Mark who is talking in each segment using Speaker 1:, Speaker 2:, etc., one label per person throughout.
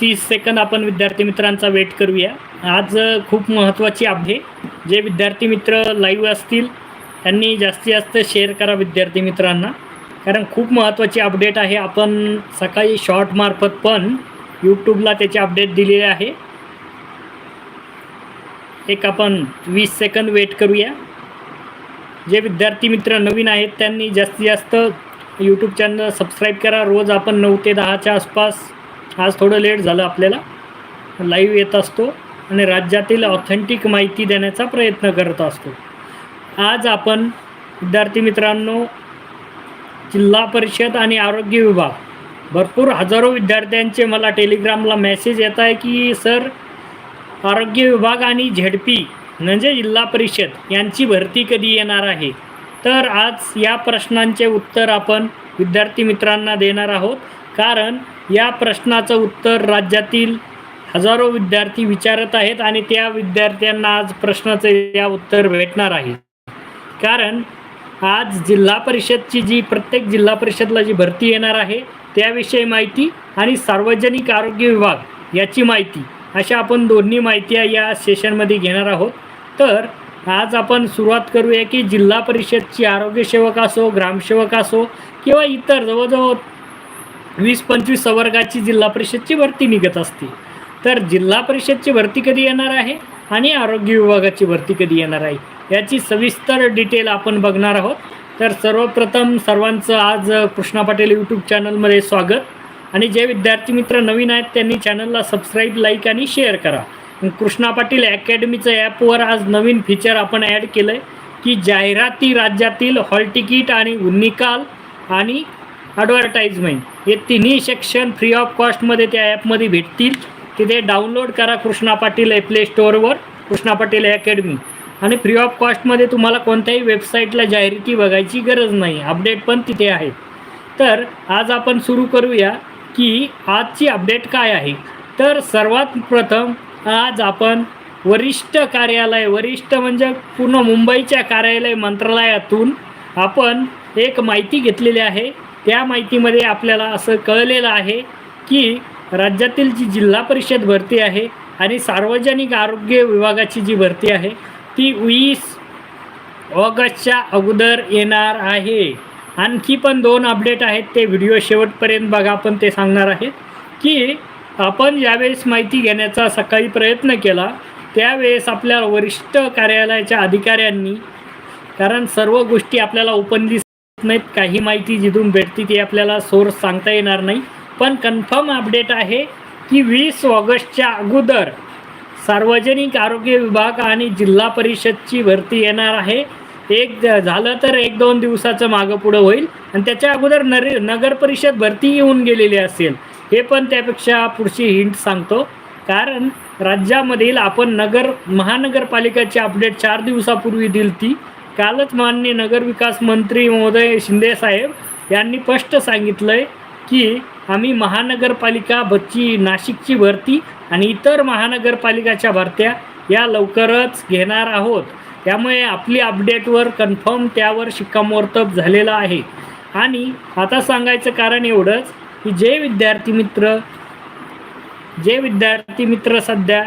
Speaker 1: तीस सेकंद आपण विद्यार्थी मित्रांचा वेट करूया. आज खूप महत्त्वाची अपडे जे विद्यार्थी मित्र लाईव्ह असतील त्यांनी जास्तीत जास्त शेअर करा विद्यार्थी मित्रांना. कारण खूप महत्त्वाची अपडेट आहे. आपण सकाळी शॉर्टमार्फत पण यूट्यूबला त्याचे अपडेट दिलेले आहे. एक आपण वीस सेकंद वेट करूया. जे विद्यार्थी मित्र नवीन आहेत त्यांनी जास्तीत जास्त यूट्यूब चॅनल सबस्क्राईब करा. रोज आपण नऊ ते दहाच्या आसपास आज थोडं लेट झालं आपल्याला. लाईव्ह येत असतो आणि राज्यातील ऑथेंटिक माहिती देण्याचा प्रयत्न करत असतो. आज आपण विद्यार्थी मित्रांनो जिल्हा परिषद आणि आरोग्य विभाग भरपूर हजारो विद्यार्थ्यांचे मला टेलिग्रामला मेसेज येत आहे की सर आरोग्य विभाग आणि झेडपी म्हणजे जिल्हा परिषद यांची भरती कधी येणार आहे? तर आज या प्रश्नांचे उत्तर आपण विद्यार्थी मित्रांना देणार आहोत. कारण या प्रश्नाचं उत्तर राज्यातील हजारो विद्यार्थी विचारत आहेत आणि त्या विद्यार्थ्यांना आज प्रश्नाचं या उत्तर भेटणार आहे. कारण आज जिल्हा परिषदची जी प्रत्येक जिल्हा परिषदला जी भरती येणार आहे त्याविषयी माहिती आणि सार्वजनिक आरोग्य विभाग याची माहिती अशा आपण दोन्ही माहिती या सेशनमध्ये घेणार आहोत. तर आज आपण सुरुवात करूया की जिल्हा परिषदची आरोग्यसेवक असो ग्रामसेवक असो किंवा इतर जवळजवळ वीस पंचवीस सवर्गाची जिल्हा परिषदची भरती निघत असते. तर जिल्हा परिषदची भरती कधी येणार आहे आणि आरोग्य विभागाची भरती कधी येणार आहे याची सविस्तर डिटेल आपण बघणार आहोत. तर सर्वप्रथम सर्वांचं आज कृष्णा पाटील यूट्यूब चॅनलमध्ये स्वागत. आणि जे विद्यार्थी मित्र नवीन आहेत त्यांनी चॅनलला सबस्क्राईब लाईक आणि शेअर करा. कृष्णा पाटील अकॅडमीचं ॲपवर आज नवीन फीचर आपण ॲड केलं आहे की जाहिराती राज्यातील हॉल तिकीट आणि निकाल आणि ॲडव्हर्टाईजमेंट हे तिन्ही सेक्शन फ्री ऑफ कॉस्टमध्ये त्या ॲपमध्ये भेटतील. तिथे डाउनलोड करा कृष्णा पाटील प्ले स्टोअरवर कृष्णा पाटील अकॅडमी आणि फ्री ऑफ कॉस्टमध्ये तुम्हाला कोणत्याही वेबसाईटला जाहिराती बघायची गरज नाही. अपडेट पण तिथे आहे. तर आज आपण सुरू करूया की आजची अपडेट काय आहे. तर सर्वात प्रथम आज आपण वरिष्ठ कार्यालय वरिष्ठ म्हणजे पूर्ण मुंबईच्या कार्यालय मंत्रालयातून आपण एक माहिती घेतलेली आहे. त्या माहितीमध्ये आपल्याला असं कळलेलं आहे की राज्यातील जी जिल्हा परिषद भरती आहे आणि सार्वजनिक आरोग्य विभागाची जी भरती आहे ती वीस ऑगस्टच्या अगोदर येणार आहे. आणखी पण दोन अपडेट आहेत ते व्हिडिओ शेवटपर्यंत बघा आपण ते सांगणार आहेत की आपण ज्यावेळेस माहिती घेण्याचा सकाळी प्रयत्न केला त्यावेळेस आपल्या वरिष्ठ कार्यालयाच्या अधिकाऱ्यांनी कारण सर्व गोष्टी आपल्याला ओपनली नाहीत काही माहिती जिथून भेटते ती आपल्याला सोर्स सांगता येणार नाही. पण कन्फर्म अपडेट आहे की वीस ऑगस्टच्या अगोदर सार्वजनिक आरोग्य विभाग आणि जिल्हा परिषदची भरती येणार आहे. एक झालं तर एक दोन दिवसाचं मागं पुढं होईल. आणि त्याच्या अगोदर नर नगर परिषद भरती येऊन गेलेली असेल. हे पण त्यापेक्षा पुढची हिंट सांगतो. कारण राज्यामधील आपण नगर महानगरपालिकाची अपडेट चार दिवसापूर्वी दिली ती कालच माननीय नगरविकास मंत्री महोदय शिंदेसाहेब यांनी स्पष्ट सांगितलं आहे की आम्ही महानगरपालिका बच्ची नाशिकची भरती आणि इतर महानगरपालिकाच्या भरत्या या लवकरच घेणार आहोत. त्यामुळे आपली अपडेटवर कन्फर्म त्यावर शिक्कामोर्तब झालेलं आहे. आणि आता सांगायचं कारण एवढंच की जे विद्यार्थी मित्र जे विद्यार्थी मित्र सध्या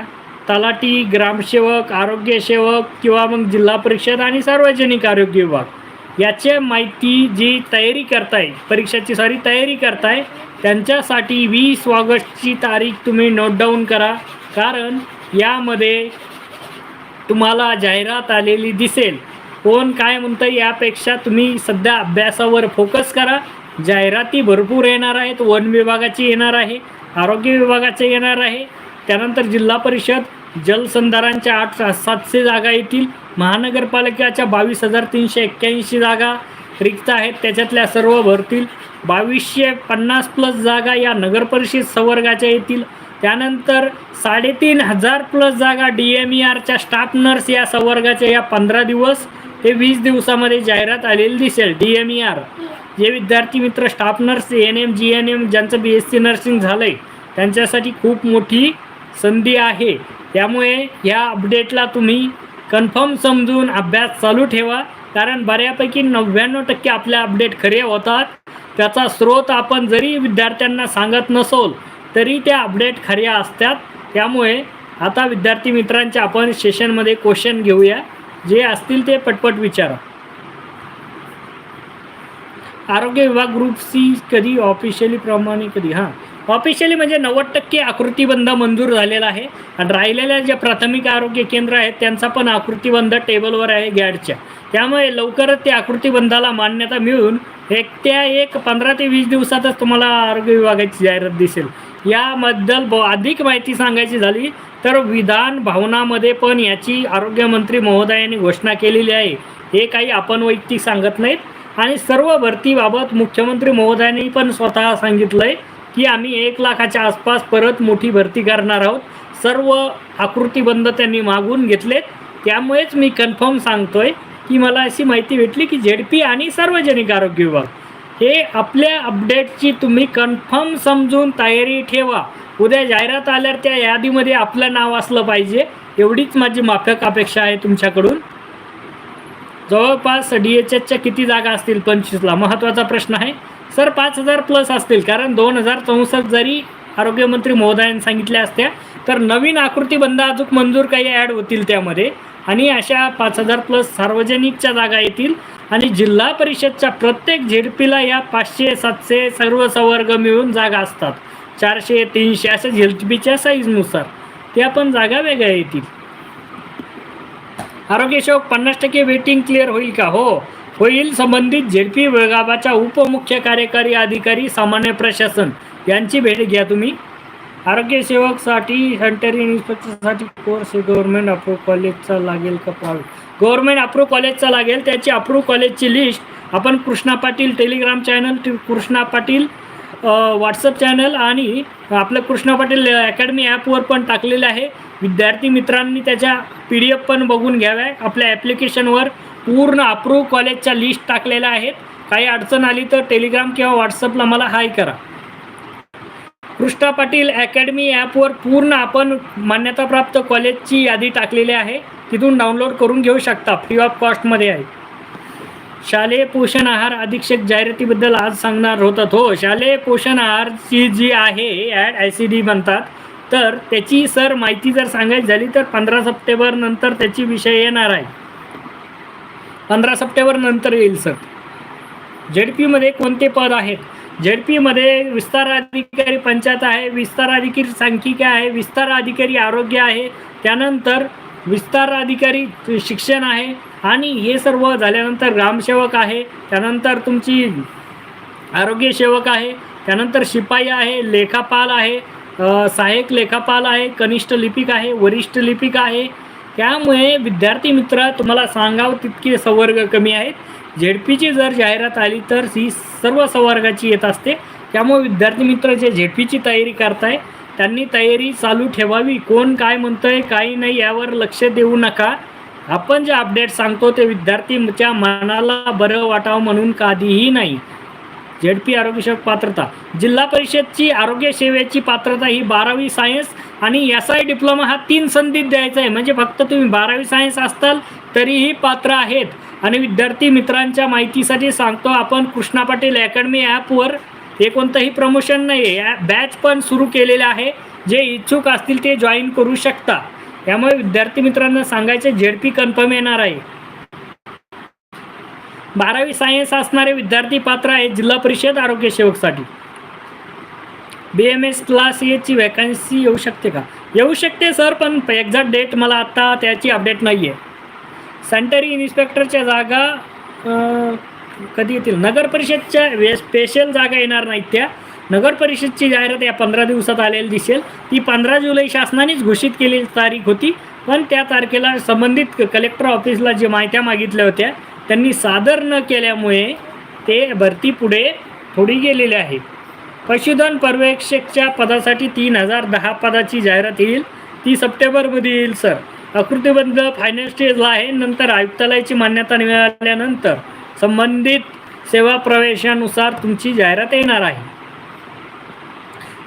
Speaker 1: तलाठी ग्रामसेवक आरोग्यसेवक किंवा मग जिल्हा परिषद आणि सार्वजनिक आरोग्य विभाग. याचे माहिती जी तयारी करताय परीक्षाची सॉरी तयारी करताय त्यांच्यासाठी वीस ऑगस्टची तारीख तुम्ही नोट डाऊन करा. कारण यामध्ये तुम्हाला जाहिरात आलेली दिसेल. कोण काय म्हणतं यापेक्षा तुम्ही सध्या अभ्यासावर फोकस करा. जाहिराती भरपूर येणार आहेत वन विभागाची येणार आहे आरोग्य विभागाचे येणार आहे. त्यानंतर जिल्हा परिषद जलसंधारणच्या आठ सातशे जागा येतील. महानगरपालिकेच्या बावीस हजार तीनशे एक्क्याऐंशी जागा रिक्त आहेत. त्याच्यातल्या सर्व भरतील. बावीसशे पन्नास प्लस जागा या नगरपरिषद संवर्गाच्या येतील. त्यानंतर साडेतीन हजार प्लस जागा डी एम ई आरच्या स्टाफ नर्स या संवर्गाच्या या पंधरा दिवस ते वीस दिवसामध्ये जाहिरात आलेली दिसेल. डी एम ई आर जे विद्यार्थी मित्र staff nurse N M G N M ज्यांचं बी एस सी नर्सिंग झालं आहे त्यांच्यासाठी खूप मोठी संधी आहे. त्यामुळे ह्या अपडेटला तुम्ही कन्फर्म समजून अभ्यास चालू ठेवा. कारण बऱ्यापैकी नव्याण्णव टक्के आपल्या अपडेट खरे होतात. त्याचा स्रोत आपण जरी विद्यार्थ्यांना सांगत नसोल तरी त्या अपडेट खऱ्या असतात. त्यामुळे आता विद्यार्थी मित्रांच्या आपण सेशनमध्ये क्वेश्चन घेऊया. जे असतील ते पटपट विचारा. आरोग्य विभाग ग्रुप सी कधी ऑफिशियली प्रमाणे कधी? हां. ऑफिशियली म्हणजे नव्वद टक्के आकृतीबंध मंजूर झालेला आहे. आणि राहिलेल्या ज्या प्राथमिक आरोग्य केंद्र आहेत त्यांचा पण आकृतीबंध टेबलवर आहे गॅडच्या. त्यामुळे लवकरच त्या आकृतीबंधाला मान्यता मिळून एक त्या एक पंधरा ते वीस दिवसातच तुम्हाला आरोग्य विभागाची जाहिरात दिसेल. याबद्दल ब अधिक माहिती सांगायची झाली तर विधान भवनामध्ये पण याची आरोग्यमंत्री महोदयांनी घोषणा केलेली आहे. हे काही आपण वैयक्तिक सांगत नाहीत. आणि सर्व भरतीबाबत मुख्यमंत्री महोदयांनी पण स्वतः सांगितलं आहे की आम्ही एक लाखाच्या आसपास परत मोठी भरती करणार आहोत. सर्व आकृतीबंध त्यांनी मागून घेतलेत. त्यामुळेच मी कन्फर्म सांगतोय की मला अशी माहिती भेटली की झेडपी आणि सार्वजनिक आरोग्य विभाग. हे आपल्या अपडेटची तुम्ही कन्फर्म समजून तयारी ठेवा. उद्या जाहिरात आल्यावर त्या यादीमध्ये आपलं नाव असलं पाहिजे. एवढीच माझी माफक अपेक्षा आहे तुमच्याकडून. जवळपास डी एच एचच्या किती जागा असतील? पंचवीसला. महत्त्वाचा प्रश्न आहे. सर पाच हजार प्लस असतील. कारण दोन हजार चौसष्ट जरी आरोग्यमंत्री महोदयांनी सांगितल्या असत्या तर नवीन आकृतीबंध अजून मंजूर काही ॲड होतील त्यामध्ये. आणि अशा पाच हजार प्लस सार्वजनिकच्या जागा येतील. आणि जिल्हा परिषदच्या प्रत्येक झेडपीला या पाचशे सातशे सर्व संवर्ग मिळून जागा असतात. चारशे तीनशे अशा झेडपीच्या साईजनुसार त्या पण जागा वेगळ्या येतील. आरोग्यसेवक पन्नास टक्के वेटिंग क्लिअर होईल का? हो. होईल संबंधित झेडपी विभागाच्या उपमुख्य कार्यकारी अधिकारी सामान्य प्रशासन यांची भेट घ्या तुम्ही. आरोग्यसेवकसाठी सॅनिटरी इन्स्पेक्टरसाठी कोर्स गव्हर्नमेंट अप्रूव्ह कॉलेजचा लागेल का प्रायव्हेट गव्हर्नमेंट अप्रूव्ह कॉलेजचा लागेल त्याची अप्रूव्ह कॉलेजची लिस्ट आपण Krishna Patil Telegram channel Krishna Patil WhatsApp channel आणि आपलं कृष्णा पाटील अकॅडमी ॲपवर पण टाकलेलं आहे. विद्यार्थी मित्रांनी त्याच्या पी डी एफ पण बघून घ्याव्या. आपल्या ॲप्लिकेशनवर पूर्ण अप्रूव्ह कॉलेजच्या लिस्ट टाकलेल्या आहेत. काही अडचण आली तर टेलिग्राम किंवा व्हॉट्सअपला मला हाय करा. कृष्णा पाटील अकॅडमी ॲपवर पूर्ण आपण मान्यताप्राप्त कॉलेजची यादी टाकलेली आहे. तिथून डाउनलोड करून घेऊ शकता. फ्री ऑफ कॉस्टमध्ये आहे. शालेय पोषण आहार अधीक्षक जाहिरातीबद्दल आज सांगणार होतात. हो शालेय पोषण आहारची जी आहे ॲड आय सी डी म्हणतात. तर त्याची सर माहिती जर सांगायची झाली तर पंधरा सप्टेंबर नंतर त्याची विषय येणार आहे. पंधरा सप्टेंबर नंतर येईल सर. जेड पीमध्ये कोणते पद आहेत? जेड पीमध्ये विस्तार अधिकारी पंचायत आहे विस्तार अधिकारी सांख्यिकी आहे विस्तार अधिकारी आरोग्य आहे त्यानंतर विस्तार अधिकारी शिक्षण आहे आणि हे सर्व झाल्यानंतर ग्रामसेवक आहे त्यानंतर तुमची आरोग्य सेवक आहे त्यानंतर शिपाई आहे लेखापाल आहे सहाय्यक लेखापाल आहे कनिष्ठ लिपिक आहे वरिष्ठ लिपिक आहे त्यामुळे विद्यार्थी मित्र तुम्हाला सांगावं तितके संवर्ग कमी आहेत. झेडपीची जर जाहिरात आली तर ही सर्व संवर्गाची येत असते. त्यामुळे विद्यार्थी मित्र जे झेडपीची तयारी करताय त्यांनी तयारी चालू ठेवावी. कोण काय म्हणतंय काही नाही यावर लक्ष देऊ नका. आपण जे अपडेट सांगतो ते विद्यार्थीच्या मनाला बरं वाटावं म्हणून कधीही नाही. झेडपी आरोग्यसेवक पात्रता. जिल्हा परिषदची आरोग्य सेवेची पात्रता ही बारावी सायन्स आणि एस आय डिप्लोमा हा तीन संधीत द्यायचा आहे. म्हणजे फक्त तुम्ही बारावी सायन्स असताल तरीही पात्र आहेत. आणि विद्यार्थी मित्रांच्या माहितीसाठी सांगतो आपण कृष्णा पाटील अकॅडमी ॲपवर हे कोणतंही प्रमोशन नाही आहे बॅच पण सुरू केलेले आहे. जे इच्छुक असतील ते जॉईन करू शकता. त्यामुळे विद्यार्थी मित्रांना सांगायचे झेडपी कन्फर्म येणार आहे. बारावी सायन्स असणारे विद्यार्थी पात्र आहेत. जिल्हा परिषद आरोग्य सेवकसाठी. बी एम एस क्लास एची वॅकन्सी येऊ शकते का? येऊ शकते सर पण एक्झॅक्ट डेट मला आत्ता त्याची अपडेट नाही आहे सॅनिटरी इन्स्पेक्टरच्या जागा कधी येतील? नगर परिषदच्या वे स्पेशल जागा येणार नाहीत त्या. नगर परिषदची जाहिरात या पंधरा दिवसात आलेली दिसेल. ती पंधरा जुलै शासनानेच घोषित केलेली तारीख होती. पण त्या तारखेला संबंधित कलेक्टर ऑफिसला जे माहित्या मागितल्या होत्या त्यांनी सादर न केल्यामुळे ते भरती पुढे थोडी गेलेली आहे पशुधन पर्यवेक्षकच्या पदासाठी तीन हजार दहा पदाची जाहिरात येईल. ती सप्टेंबरमध्ये येईल सर. आकृतीबंध फायनल स्टेजला आहे. नंतर आयुक्तालयाची मान्यता मिळाल्यानंतर संबंधित सेवा प्रवेशानुसार तुमची जाहिरात येणार आहे.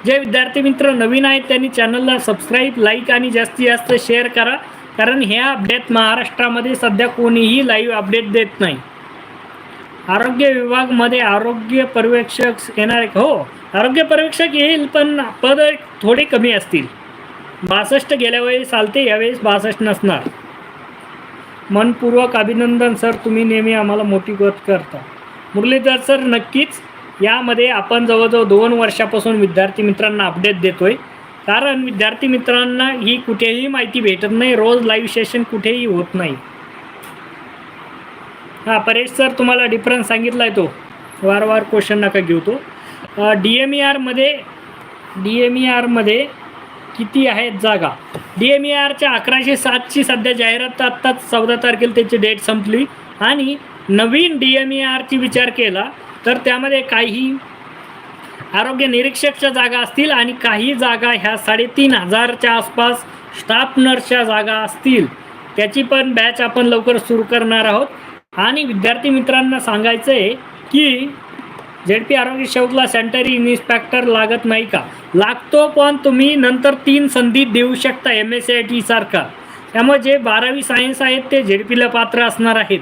Speaker 1: जे विद्यार्थी मित्र नवीन आहेत त्यांनी चॅनलला सबस्क्राईब लाईक आणि जास्तीत जास्त शेअर करा. कारण ह्या अपडेट महाराष्ट्रामध्ये सध्या कोणीही लाईव्ह अपडेट देत नाही. आरोग्य विभागमध्ये आरोग्य पर्यवेक्षक येणार आहे का? हो आरोग्य पर्यवेक्षक येईल पण पद थोडे कमी असतील. बासष्ट गेल्यावेळी चालते यावेळेस बासष्ट नसणार. मनपूर्वक अभिनंदन सर. तुम्ही नेहमी आम्हाला मोठी गत करता. मुरलीधर सर नक्कीच. यामध्ये आपण जवळजवळ दोन वर्षापासून विद्यार्थी मित्रांना अपडेट देतोय. कारण विद्यार्थी मित्रांना ही कुठेही माहिती भेटत नाही. रोज लाईव्ह सेशन कुठेही होत नाही. हां परेश सर तुम्हाला डिफरन्स सांगितला आहे तो. वारंवार क्वेश्चन नका घेऊ तो. डी एम ई आरमध्ये डी एम ई आरमध्ये किती आहेत जागा? डी एम ई आरच्या अकराशे सातची सध्या जाहिरात आत्ताच चौदा तारखेला त्याची डेट संपली. आणि नवीन डी एम ई आरची विचार केला तर त्यामध्ये काही आरोग्य निरीक्षकच्या जागा असतील आणि काही जागा ह्या साडेतीन हजारच्या आसपास स्टाफ नर्सच्या जागा असतील. त्याची पण बॅच आपण लवकर सुरू करणार आहोत. आणि विद्यार्थी मित्रांना सांगायचं आहे की झेड पी आरोग्य शेवटला सेंटरी इन्स्पेक्टर लागत नाही का? लागतो पण तुम्ही नंतर तीन संधी देऊ शकता M S C I T सारखा. त्यामुळे जे बारावी सायन्स आहेत ते झेड पीला पात्र असणार आहेत.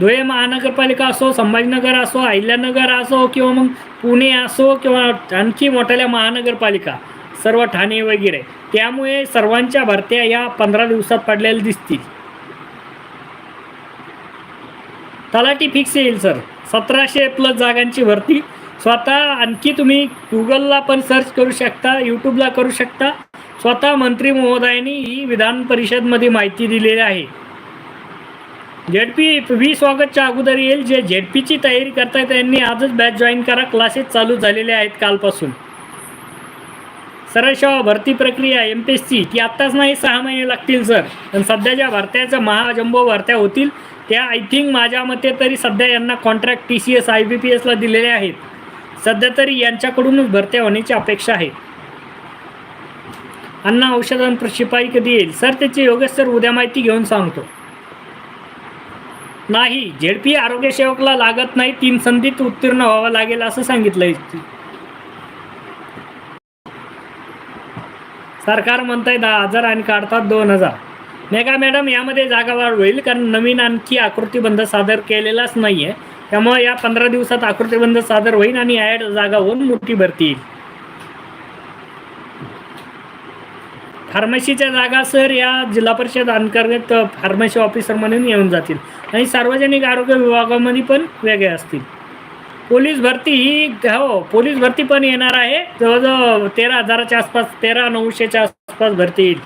Speaker 1: धुळे महानगरपालिका असो संभाजीनगर असो अहिल्यानगर असो किंवा मग पुणे असो किंवा आणखी मोठ्या महानगरपालिका सर्व ठाणे वगैरे. त्यामुळे सर्वांच्या भरत्या या पंधरा दिवसात पडलेल्या दिसतील. तलाठी फिक्स येईल सर सतराशे प्लस जागांची भरती. स्वतः आणखी तुम्ही गुगलला पण सर्च करू शकता यूट्यूबला करू शकता. स्वतः मंत्री महोदयांनी ही विधान परिषदमध्ये माहिती दिलेली आहे. झेडपी वीस ऑगस्टच्या अगोदर येईल. जे झेडपीची तयारी करतायत त्यांनी आजच बॅच जॉईन करा. क्लासेस चालू झालेले आहेत कालपासून. सरळ भरती प्रक्रिया एम पी एस सी ती आत्ताच नाही सहा महिने लागतील सर पण सध्याच्या भरत्याच्या महाजंबो भरत्या होतील त्या आय थिंक माझ्या मते तरी सध्या यांना contract T C S I B P एसला दिलेले आहेत. सध्या तरी यांच्याकडूनच भरत्या होण्याची अपेक्षा आहे. अण्णा औषधांवर शिपाई कधी येईल? सर त्याची योगेश सर उद्या माहिती घेऊन सांगतो. नाही झेडपी आरोग्य सेवकला लागत नाही तीन संधीत उत्तीर्ण व्हावं लागेल असं सांगितलंय. सरकार म्हणताय दहा हजार आणि काढतात दोन हजार. मेगा मॅडम यामध्ये जागा वाढ होईल कारण नवीन आणखी आकृतीबंध सादर केलेलाच नाही आहे त्यामुळे या पंधरा दिवसात आकृतीबंध सादर होईल आणि ॲड जागा होऊन मोठी भरती येईल. फार्मसीच्या जागा सर या जिल्हा परिषद अंतर्गत फार्मसी ऑफिसर म्हणून येऊन जातील. आणि सार्वजनिक आरोग्य विभागामध्ये पण वेगळे असतील. पोलीस भरती ही हो पोलीस भरती पण येणार आहे. जवळजवळ तेरा हजाराच्या आसपास तेरा नऊशेच्या आसपास भरती येईल.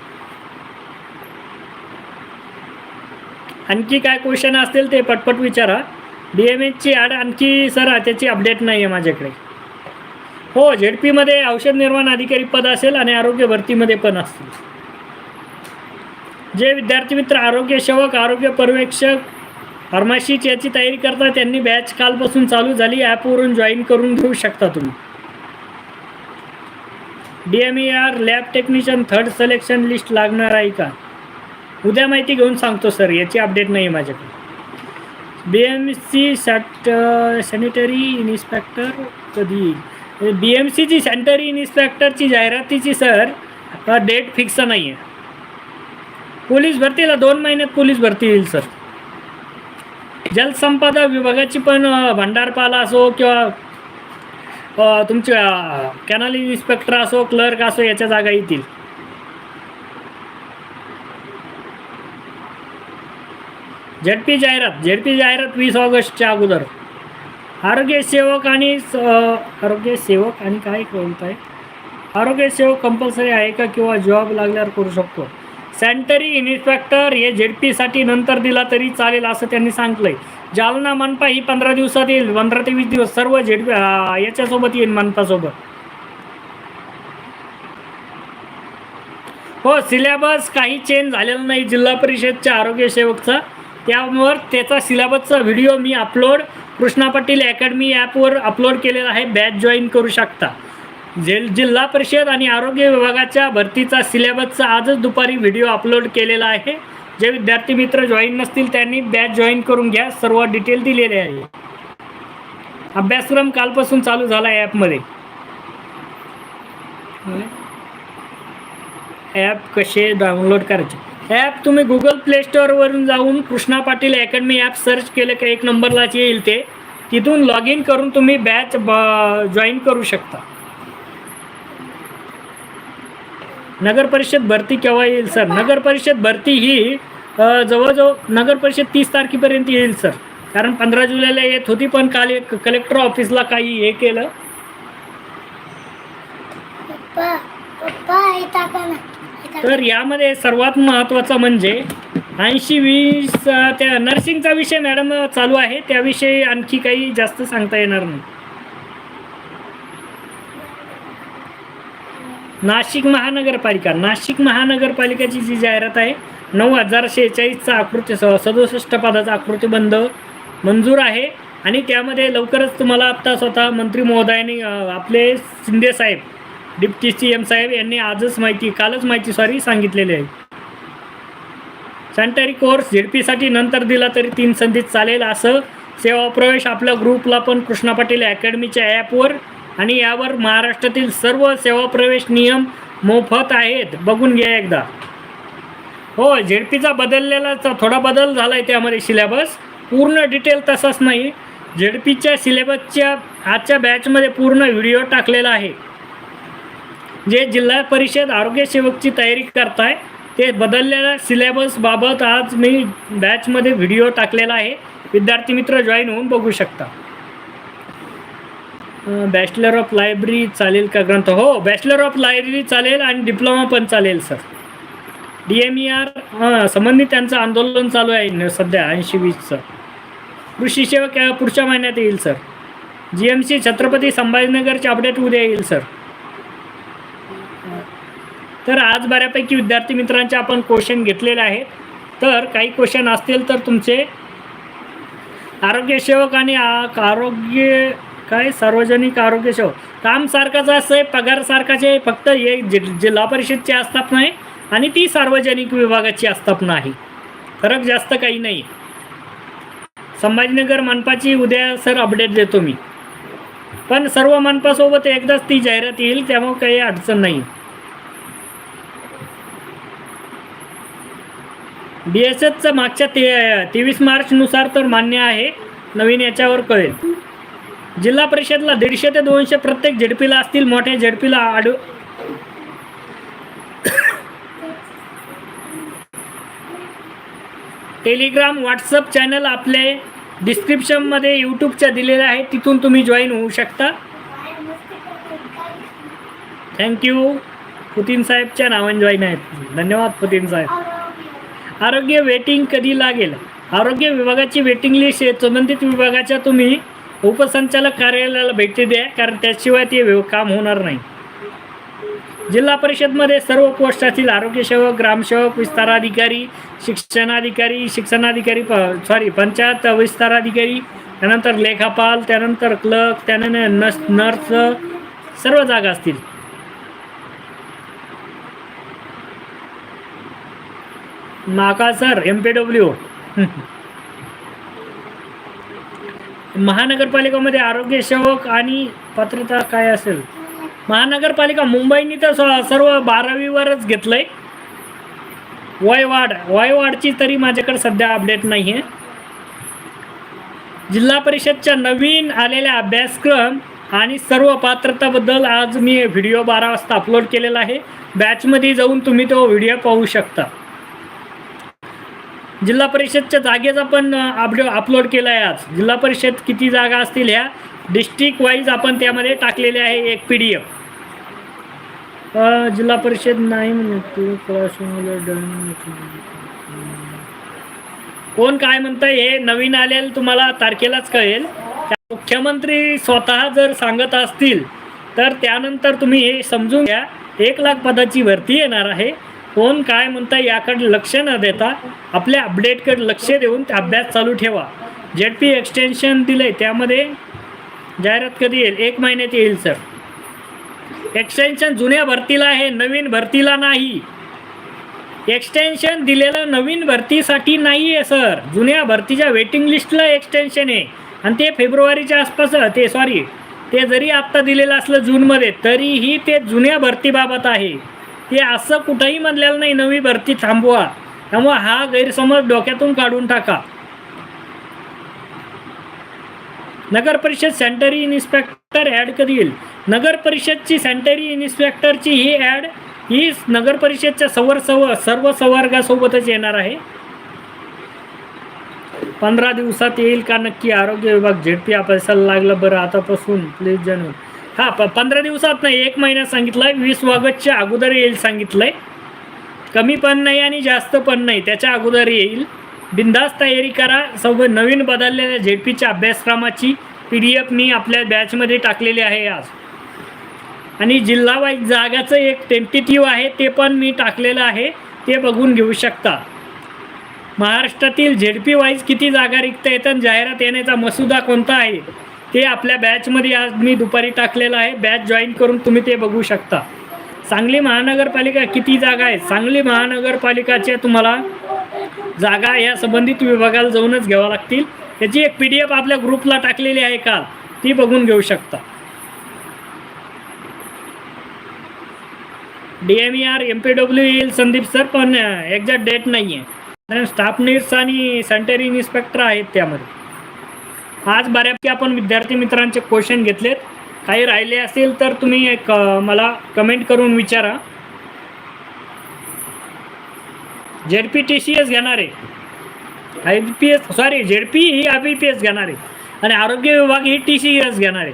Speaker 1: आणखी काय क्वेश्चन असतील ते पटपट विचारा. डी एम एचची ॲड आणखी सर त्याची अपडेट नाही आहे माझ्याकडे. हो झेड पीमध्ये औषध निर्माण अधिकारी पद असेल आणि आरोग्य भरतीमध्ये पण असतील. जे विद्यार्थी मित्र आरोग्य सेवक आरोग्य पर्यवेक्षक फार्माशीच याची तयारी करता त्यांनी बॅच कालपासून चालू झाली. ॲपवरून जॉईन करून घेऊ शकता तुम्ही. D M E R lab technician third selection list लागणार आहे का? उद्या माहिती घेऊन सांगतो सर. याची अपडेट नाही आहे माझ्याकडे बी एम सी सॅट सॅनिटरी इन्स्पेक्टर कधी येईल? बी एम सीची सॅनिटरी इन्स्पेक्टरची जाहिरातीची सर डेट फिक्स नाही आहे पोलीस भरतीला दोन महिन्यात पोलीस भरती येईल सर. जलसंपदा विभागाची पण भंडारपाला असो किंवा तुमच्या कॅनल इन्स्पेक्टर असो क्लर्क असो याच्या जागा येतील. झडपी जाहिरात झेडपी जाहिरात वीस ऑगस्टच्या अगोदर. आरोग्यसेवक आणि स- आणि काय कोणतं आहे आरोग्यसेवक कंपल्सरी आहे का किंवा जॉब लागल्यावर करू शकतो? सॅनिटरी इन्स्पेक्टर हे झेडपीसाठी नंतर दिला तरी चालेल असं त्यांनी सांगितलंय. जालना मनपा ही पंधरा दिवसात येईल पंधरा ते वीस दिवस सर्व झेडपी याच्यासोबत येईल मनपासोबत. हो सिलेबस काही चेंज झालेला नाही जिल्हा परिषदच्या आरोग्यसेवकचा त्यावर त्याचा सिलेबसचा व्हिडिओ मी अपलोड कृष्णा पाटील अकॅडमी ॲपवर अपलोड केलेला आहे. बॅच जॉईन करू शकता. जे जिल्हा परिषद आणि आरोग्य विभागाच्या भरतीचा सिलेबसचा आजच दुपारी व्हिडिओ अपलोड केलेला आहे. जे विद्यार्थी मित्र जॉईन नसतील त्यांनी बॅच जॉईन करून घ्या. सर्व डिटेल दिलेले आहे. अभ्यासक्रम कालपासून चालू झाला आहे ॲपमध्ये ॲप कसे डाउनलोड करायचे? ॲप तुम्ही गुगल प्ले स्टोअरवरून जाऊन Krishna Patil academy app search केलं का एक नंबरलाच येईल ते तिथून लॉग इन करून तुम्ही बॅच जॉईन करू शकता. नगर परिषद भरती केव्हा येईल सर नगर परिषद भरती ही जवळजवळ नगर परिषद तीस तारखेपर्यंत येईल सर कारण पंधरा जुलैला येत होती पण काल एक कलेक्टर ऑफिसला काही हे केलं. तर यामध्ये सर्वात महत्त्वाचं म्हणजे ऐंशी वीस त्या नर्सिंगचा विषय मॅडम चालू आहे. त्याविषयी आणखी काही जास्त सांगता येणार नाही. नाशिक महानगरपालिका. नाशिक महानगरपालिकेची जी जाहिरात आहे नऊ हजार शेहेचाळीसचा आकृती सदुसष्ट पदाचा आकृतीबंध मंजूर आहे. आणि त्यामध्ये लवकरच तुम्हाला आत्ता स्वतः मंत्री महोदयाने आपले Shinde saheb deputy C M saheb यांनी आजच माहिती कालच माहिती सॉरी सांगितलेली आहे. सॅनिटरी कोर्स झेडपीसाठी नंतर दिला तरी तीन संधीत चालेल असं सेवा प्रवेश आपल्या ग्रुपला पण कृष्णा पाटील अकॅडमीच्या ॲपवर आणि यावर महाराष्ट्रातील सर्व सेवा प्रवेश नियम मोफत आहेत. बघून घ्या एकदा. हो झेडपीचा बदललेला थोडा बदल झाला आहे त्यामध्ये सिलेबस पूर्ण डिटेल तसाच नाही. झेडपीच्या सिलेबसच्या आजच्या बॅचमध्ये पूर्ण व्हिडिओ टाकलेला आहे. जे जिल्हा परिषद आरोग्य सेवकची तयारी करताय ते बदललेल्या सिलेबसबाबत आज मी बॅचमध्ये व्हिडिओ टाकलेला आहे. विद्यार्थी मित्र जॉईन होऊन बघू शकता. बॅचलर ऑफ लायब्ररी चालेल का ग्रंथ? हो बॅचलर ऑफ लायब्ररी चालेल आणि डिप्लोमा पण चालेल sir D M E R हां संबंधित त्यांचं आंदोलन चालू आहे सध्या ऐंशी वीसचं कृषी सेवक पुढच्या महिन्यात येईल sir G M C Chhatrapati संभाजीनगरचे update उद्या येईल सर तर आज बऱ्यापैकी विद्यार्थी मित्रांचे आपण क्वेश्चन घेतलेले आहेत. तर काही क्वेश्चन असतील तर तुमचे आरोग्यसेवक आणि आरोग्य काय? सार्वजनिक आरोग्य सेवक काम सारखाच असं आहे पगार सारखाच आहे फक्त हे जि जिल्हा परिषदची आस्थापना आहे आणि ती सार्वजनिक विभागाची आस्थापना आहे. फरक जास्त काही नाही. संभाजीनगर मनपाची उद्या सर अपडेट देतो मी. पण सर्व मनपासोबत एकदाच ती जाहिरात येईल त्यामुळे काही अडचण नाही. बी एस एचचं मागच्या ते तेवीस मार्चनुसार तर मान्य आहे. नवीन याच्यावर कळेल. जिल्हा परिषदला दीडशे ते दोनशे प्रत्येक झेडपीला असतील मोठ्या झेडपीला आडू टेलिग्राम व्हॉट्सअप चॅनल आपले डिस्क्रिप्शनमध्ये यूट्यूबच्या दिलेले आहे तिथून तुम्ही जॉईन होऊ शकता. थँक्यू पुतीन साहेबच्या नावाने जॉईन आहेत. धन्यवाद पुतीन साहेब.
Speaker 2: आरोग्य.
Speaker 1: वेटिंग कधी लागेल? आरोग्य विभागाची वेटिंग लिस्ट आहे. संबंधित विभागाच्या तुम्ही उपसंचालक कार्यालयाला भेटी द्या कारण त्याशिवाय ते काम होणार नाही. जिल्हा परिषदमध्ये सर्व पोस्ट असतील आरोग्यसेवक ग्रामसेवक विस्ताराधिकारी शिक्षणाधिकारी शिक्षणाधिकारी प सॉरी पंचायत विस्ताराधिकारी त्यानंतर लेखापाल त्यानंतर क्लर्क त्यानंतर नस नर्स सर्व जागा असतील. माका सर एम पी डब्ल्यू महानगरपालिकामध्ये आरोग्य सेवक आणि पात्रता काय असेल? महानगरपालिका मुंबईनी तर स- सर्व बारावीवरच घेतलंय. वयवाढ वयवाढची तरी माझ्याकडे सध्या अपडेट नाही आहे जिल्हा परिषदच्या नवीन आलेल्या अभ्यासक्रम आणि सर्व पात्रताबद्दल आज मी व्हिडिओ बारा वाजता अपलोड केलेला आहे. बॅचमध्ये जाऊन तुम्ही तो व्हिडिओ पाहू शकता. जिल्हा परिषदच्या जागेचा पण अपडे अपलोड केला आहे आज. जिल्हा परिषद किती जागा असतील ह्या? डिस्ट्रिक्ट वाईज आपण त्यामध्ये टाकलेले आहे एक पी डी एफ जिल्हा परिषद नाही कोण काय म्हणतं हे नवीन आलेलं तुम्हाला तारखेलाच कळेल. त्या मुख्यमंत्री स्वतः जर सांगत असतील तर त्यानंतर तुम्ही हे समजून घ्या. एक लाख पदाची भरती येणार आहे. कोण काय म्हणतं याकडे लक्ष न देता आपल्या अपडेटकडे लक्ष देऊन अभ्यास चालू ठेवा. जेड पी एक्सटेन्शन दिलं आहे त्यामध्ये जाहिरात कधी येईल? एक महिन्यात येईल सर एक्सटेन्शन जुन्या भरतीला आहे नवीन भरतीला नाही. एक्सटेन्शन दिलेलं नवीन भरतीसाठी नाही आहे सर जुन्या भरतीच्या वेटिंग लिस्टला एक्सटेन्शन आहे. आणि ते फेब्रुवारीच्या आसपास ते सॉरी ते जरी आत्ता दिलेलं असलं जूनमध्ये तरीही ते जुन्या भरतीबाबत आहे. हे असं कुठंही म्हणलेलं नाही नवी भरती थांबवा. त्यामुळे हा गैरसमज डोक्यातून काढून टाका. नगर परिषद सॅनिटरी इन्स्पेक्टर ॲड कधी येईल नगर परिषदची सॅनिटरी इन्स्पेक्टरची ही ॲड ही नगर परिषदच्या सवर सव सर्व संवर्गासोबतच येणार आहे. पंधरा दिवसात येईल का नक्की? आरोग्य विभाग झेडपी पैसाला लागलं बरं आतापासून प्लीज जाणून. हां प पंधरा दिवसात नाही एक महिन्यात सांगितलं आहे वीस ऑगस्टच्या अगोदर येईल सांगितलं आहे कमी पण नाही आणि जास्त पण नाही त्याच्या अगोदर येईल. बिंदास तयारी करा सर्व नवीन बदललेल्या झेडपीच्या अभ्यासक्रमाची पी डी एफ मी आपल्या बॅचमध्ये टाकलेली आहे आज. आणि जिल्हावाईज जागाचं एक टेंटेटिव्ह आहे ते पण मी टाकलेलं आहे ते बघून घेऊ शकता. महाराष्ट्रातील झेडपी वाईज किती जागा रिक्त आहेत आणि जाहिरात येण्याचा मसुदा कोणता आहे? ते आपल्या बॅचमध्ये आज मी दुपारी टाकलेलं आहे. बॅच जॉईन करून तुम्ही ते बघू शकता. सांगली महानगरपालिका किती जागा आहेत? सांगली महानगरपालिकाच्या तुम्हाला जागा या संबंधित विभागाला जाऊनच घ्याव्या लागतील. त्याची एक पी डी एफ आपल्या ग्रुपला टाकलेली आहे काल. ती बघून घेऊ शकता. D M E R M P W येईल संदीप सर पण एक्झॅक्ट डेट नाही आहे कारण स्टाफ नर्स आणि सॅनिटरी इन्स्पेक्टर आहेत त्यामध्ये. आज बऱ्यापैकी आपण विद्यार्थी मित्रांचे क्वेश्चन घेतलेत. काही राहिले असेल तर तुम्ही एक मला कमेंट करून विचारा. Z P T C S घेणार आहे. I B P S sorry Z P he I B P S घेणार आहे. आणि आरोग्य विभाग ही टी सी एस घेणार आहे.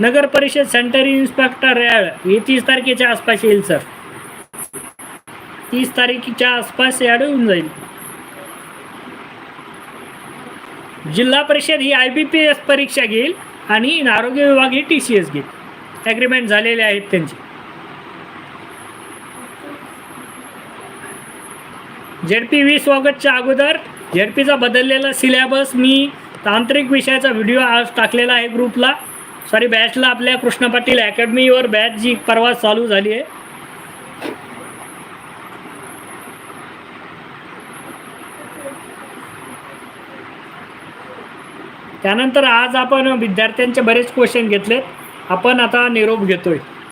Speaker 1: नगर परिषद सेंटर इन्स्पेक्टर ॲड ही तीस तारखेच्या आसपास येईल सर तीस तारखेच्या आसपास ॲड होऊन जाईल. जिल्हा परिषद ही आय बी पी एस परीक्षा घेईल आणि आरोग्य विभाग ही टी सी एस घेईल. ॲग्रीमेंट झालेले आहेत त्यांचे. झेडपी वीस ऑगस्टच्या अगोदर झेडपीचा बदललेला सिलेबस मी तांत्रिक विषयाचा व्हिडिओ आज टाकलेला आहे ग्रुपला सॉरी बॅचला आपल्या कृष्ण पाटील अकॅडमीवर बॅच जी परवा चालू झाली आहे. त्यानंतर आज आपण विद्यार्थ्यांचे बरेच क्वेश्चन घेतलेत. आपण आता निरोप घेतोय.